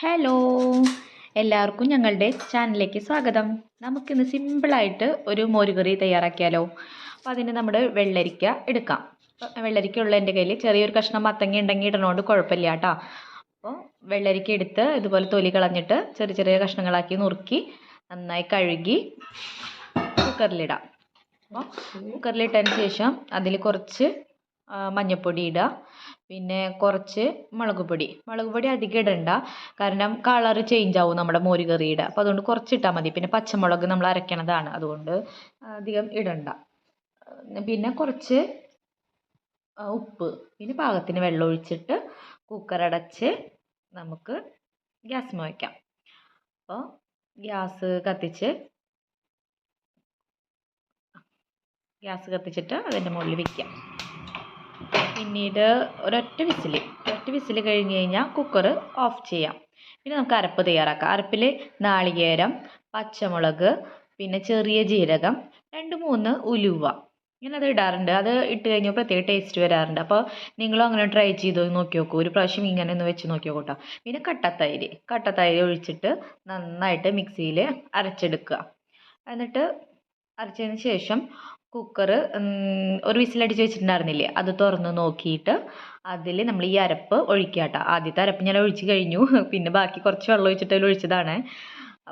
Hello എല്ലാവർക്കും ഞങ്ങളുടെ ചാനലിലേക്ക് സ്വാഗതം. നമുക്കിന്ന് സിമ്പിളായിട്ട് ഒരു മോരുകറി തയ്യാറാക്കിയാലോ? അപ്പോൾ അതിന് നമ്മൾ വെള്ളരിക്ക എടുക്കാം. വെള്ളരിക്ക ഉള്ള എന്റെ കയ്യിൽ ചെറിയൊരു കഷ്ണം മത്തങ്ങ ഉണ്ടെങ്കിൽ ഇടണോണ്ട് കുഴപ്പമില്ല കേട്ടോ. അപ്പോൾ വെള്ളരിക്ക എടുത്ത് ഇതുപോലെ തൊലി കളഞ്ഞിട്ട് ചെറിയ ചെറിയ കഷ്ണങ്ങളാക്കി നുറുക്കി നന്നായി കഴുകി കുക്കറിലിടാം. അപ്പോൾ കുക്കറിലിട്ടതിന് ശേഷം അതിൽ കുറച്ച് മഞ്ഞൾപ്പൊടി ഇടുക പിന്നെ കുറച്ച് മുളക് പൊടി. മുളക് പൊടി അധികം ഇടണ്ട. കാരണം കളർ ചേഞ്ച് ആവും നമ്മുടെ മോര് കറിയുടെ അപ്പോൾ അതുകൊണ്ട് കുറച്ച് ഇട്ടാൽ മതി. പിന്നെ പച്ചമുളക് നമ്മൾ അരയ്ക്കണതാണ്. അതുകൊണ്ട് അധികം ഇടണ്ട. പിന്നെ കുറച്ച് ഉപ്പ്. പിന്നെ പാകത്തിന് വെള്ളം ഒഴിച്ചിട്ട് കുക്കർ അടച്ച് നമുക്ക് ഗ്യാസ് വയ്ക്കാം അപ്പോൾ ഗ്യാസ് കത്തിച്ച് ഗ്യാസ് കത്തിച്ചിട്ട് അതിന്റെ മുകളിൽ വയ്ക്കാം പിന്നീട് ഒരൊറ്റ വിസിൽ ഒരൊറ്റ വിസിൽ കഴിഞ്ഞ് കഴിഞ്ഞാൽ കുക്കർ ഓഫ് ചെയ്യാം. പിന്നെ നമുക്ക് അരപ്പ് തയ്യാറാക്കാം. അരപ്പിൽ നാളികേരം പച്ചമുളക് പിന്നെ ചെറിയ ജീരകം രണ്ട് മൂന്ന് ഉലുവ. ഇങ്ങനെ അത് ഇടാറുണ്ട്. അത് ഇട്ട് കഴിഞ്ഞാൽ പ്രത്യേക ടേസ്റ്റ് വരാറുണ്ട്. അപ്പോൾ നിങ്ങളും അങ്ങനെ ട്രൈ ചെയ്ത് നോക്കി നോക്കൂ. ഒരു പ്രാവശ്യം ഇങ്ങനെ ഒന്ന് വെച്ച് നോക്കി നോക്കൂട്ടോ പിന്നെ കട്ടത്തൈര്. കട്ടത്തൈര് ഒഴിച്ചിട്ട് നന്നായിട്ട് മിക്സിയിൽ അരച്ചെടുക്കുക. എന്നിട്ട് അരച്ചതിന് ശേഷം കുക്കർ ഒരു വിസിലടിച്ച് വെച്ചിട്ടുണ്ടായിരുന്നില്ലേ? അത് തുറന്ന് നോക്കിയിട്ട് അതിൽ നമ്മൾ ഈ അരപ്പ് ഒഴിക്കുക കേട്ടോ ആദ്യത്തെ അരപ്പ് ഞാൻ ഒഴിച്ച് കഴിഞ്ഞു. പിന്നെ ബാക്കി കുറച്ച് വെള്ളം ഒഴിച്ചിട്ട് അതിൽ ഒഴിച്ചതാണ്.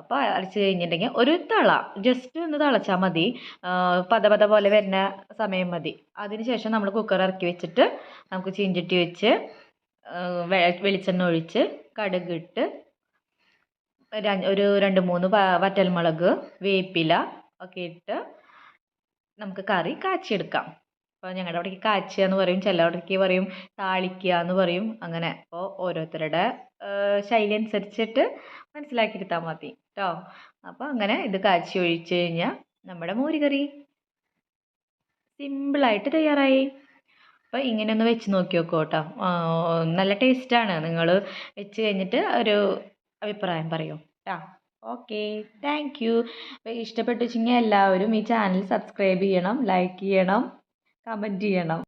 അപ്പോൾ അരച്ച് കഴിഞ്ഞിട്ടുണ്ടെങ്കിൽ ഒരു തള ജസ്റ്റ് ഒന്ന് തിളച്ചാൽ മതി. പത പത പോലെ വരുന്ന സമയം മതി. അതിന് ശേഷം നമ്മൾ കുക്കർ ഇറക്കി വെച്ചിട്ട് നമുക്ക് ചീഞ്ചട്ടി വെച്ച് വെളിച്ചെണ്ണ ഒഴിച്ച് കടുകിട്ട് ഒരു രണ്ട് മൂന്ന് വറ്റൽമുളക് വേപ്പില ഒക്കെ ഇട്ട് നമുക്ക് കറി കാച്ചിയെടുക്കാം. അപ്പോൾ ഞങ്ങളുടെ അവിടേക്ക് കാച്ചുക എന്ന് പറയും ചിലവിടേക്ക് പറയും താളിക്കുക എന്ന് പറയും അങ്ങനെ. അപ്പോൾ ഓരോരുത്തരുടെ ശൈലി അനുസരിച്ചിട്ട് മനസ്സിലാക്കിയെടുത്താൽ മതി. കേട്ടോ അപ്പോൾ അങ്ങനെ ഇത് കാച്ചി ഒഴിച്ച് കഴിഞ്ഞാൽ നമ്മുടെ മോരുകറി സിമ്പിളായിട്ട് തയ്യാറായി. അപ്പോൾ ഇങ്ങനെ ഒന്ന് വെച്ച് നോക്കി നോക്കൂ കേട്ടോ നല്ല ടേസ്റ്റാണ് നിങ്ങൾ വെച്ച് കഴിഞ്ഞിട്ട് ഒരു അഭിപ്രായം പറയൂ. കേട്ടോ ഓക്കെ താങ്ക് യു ഇഷ്ടപ്പെട്ടു ഇഷ്ടപ്പെട്ടുവെച്ചെങ്കിൽ എല്ലാവരും ഈ ചാനൽ സബ്സ്ക്രൈബ് ചെയ്യണം ലൈക്ക് ചെയ്യണം കമന്റ് ചെയ്യണം.